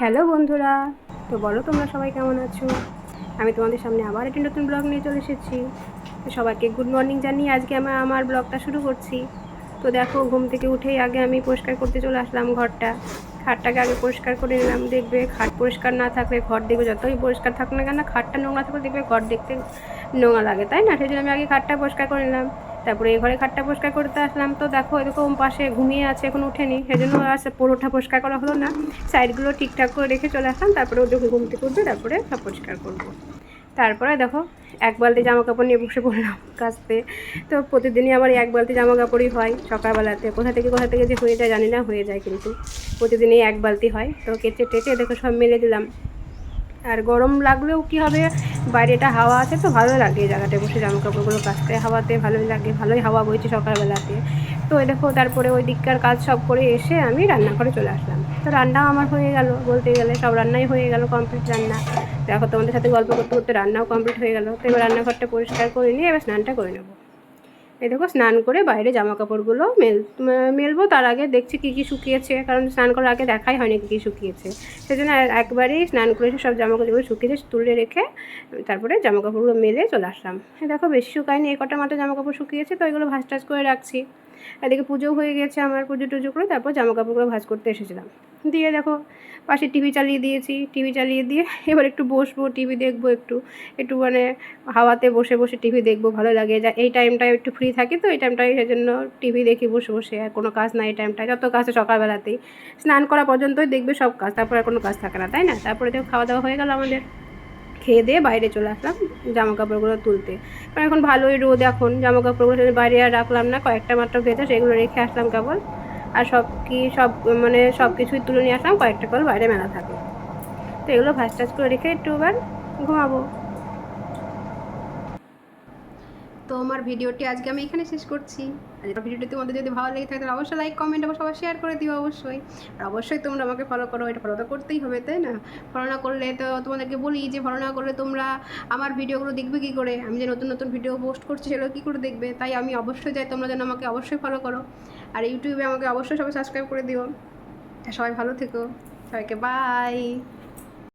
Hello বন্ধুরা, তো বলো তোমরা সবাই কেমন আছো? আমি তোমাদের সামনে আবার একটি নতুন ব্লগ নিয়ে চলে এসেছি। তো সবাইকে গুড মর্নিং জানিয়ে আজকে আমি আমার ব্লগটা শুরু করছি। তো দেখো, ঘুম থেকে উঠেই আগে আমি পরিষ্কার করতে চলে আসলাম ঘরটা। খাটটাকে আগে পরিষ্কার করে নিলাম, দেখবে খাট পরিষ্কার না থাকলে ঘর দেখবে যতই পরিষ্কার থাকুক না কেন, খাটটা নোংরা থাকলে দেখবে ঘর দেখতে নোংরা লাগে, তাই না? সেই জন্য আমি আগে খাটটা পরিষ্কার করে নিলাম। তারপরে এই ঘরে খাটটা পরিষ্কার করতে আসলাম। তো দেখো এরকম পাশে ঘুমিয়ে আছে, এখন উঠেনি সেই জন্য আর পুরোটা পরিষ্কার করা হলো না। সাইডগুলো ঠিকঠাক করে রেখে চলে আসলাম। তারপরে ও যখন ঘুম থেকে উঠবে তারপরে সব পরিষ্কার করব। তারপরে দেখো এক বালতি জামা কাপড় নিয়ে বসে পড়লাম কাচতে তো প্রতিদিনই আমার এক বালতি জামা কাপড়ই হয় সকালবেলাতে। কোথা থেকে কোথা থেকে যে হয়ে যায় জানি না, হয়ে যায় কিন্তু প্রতিদিনই এক বালতি হয়। তো কেচে টেচে দেখো সব মেলে দিলাম। আর গরম লাগলেও কি হবে? বাইরেটা হাওয়া আছে তো ভালো লাগে জায়গাটায় বসে জামা কাপড়গুলো কাচতে। হাওয়াতে ভালোই লাগে, ভালোই হাওয়া বইছে সকালবেলাতে। তো দেখো, তারপরে ওই দিককার কাজ সব করে এসে আমি রান্নাঘরে চলে আসলাম। তো রান্নাও আমার হয়ে গেল বলতে গেলে, সব রান্নাই হয়ে গেল কমপ্লিট রান্না। দেখো তোমাদের সাথে গল্প করতে করতে রান্নাও কমপ্লিট হয়ে গেল। তো এবার রান্নাঘরটা পরিষ্কার করে নিয়ে এবার স্নানটা করে নেব। এই দেখো, স্নান করে বাইরে জামা কাপড়গুলো মেল মেলবো। তার আগে দেখছি কী কী শুকিয়েছে, কারণ স্নান করার আগে দেখাই হয়নি কী কী শুকিয়েছে। সেই জন্য একবারেই স্নান করে সব জামা কাপড়গুলো শুকিয়েছে তুলে রেখে তারপরে জামা কাপড়গুলো মেলে চলে আসলাম। দেখো, বেশি শুকায়নি, এই কটা মাত্র জামা কাপড় শুকিয়েছে, তো এগুলো ভাস টাস করে রাখছি। এদিকে পুজো হয়ে গেছে আমার পুজো টুজো করে, তারপর জামা কাপড়গুলো ভাজ করতে এসেছিলাম। দিয়ে দেখো, পাশে টিভি চালিয়ে দিয়েছি, টিভি চালিয়ে দিয়ে এবার একটু বসবো, টিভি দেখব একটু একটু মানে হাওয়াতে বসে বসে টিভি দেখব, ভালো লাগে। যা, এই টাইমটায় একটু ফ্রি থাকি তো, এই টাইমটায় সেই জন্য টিভি দেখি বসে বসে, আর কোনো কাজ নাই এই টাইমটায় যত কাজ সকালবেলাতেই। স্নান করা পর্যন্তই দেখবে সব কাজ, তারপর আর কোনো কাজ থাকে না, তাই না? তারপরে তো খাওয়া দাওয়া হয়ে গেল আমাদের। খেয়ে দিয়ে বাইরে চলে আসলাম জামা কাপড়গুলো তুলতে। কারণ এখন ভালোই রোদ এখন জামা কাপড়গুলো বাইরে আর রাখলাম না, কয়েকটা মাত্র ভেতর সেগুলো রেখে আসলাম কেবল। আর সব কি, সব মানে সব কিছুই তুলে নিয়ে আসলাম, কয়েকটা কল বাইরে মেলা থাকে। তো এগুলো ভাজ টাজ করে রেখে একটু এবার ঘুমাবো। তো আমার ভিডিওটি আজকে আমি এখানে শেষ করছি। আর ভিডিওটি তোমাদের যদি ভালো লেগে থাকে, তাহলে অবশ্যই লাইক কমেন্ট এবং সবাই শেয়ার করে দিও অবশ্যই। আর অবশ্যই তোমরা আমাকে ফলো করো, এটা ফলো তো করতেই হবে, তাই না? ফলো না করলে তো তোমাদেরকে বলি যে ফলো না করলে তোমরা আমার ভিডিওগুলো দেখবে কী করে? আমি যে নতুন নতুন ভিডিও পোস্ট করছি সেগুলো কী করে দেখবে? তাই আমি অবশ্যই যাই তোমরা যেন আমাকে অবশ্যই ফলো করো। আর ইউটিউবে আমাকে অবশ্যই সবাই সাবস্ক্রাইব করে দিও। সবাই ভালো থেকো। সবাইকে বাই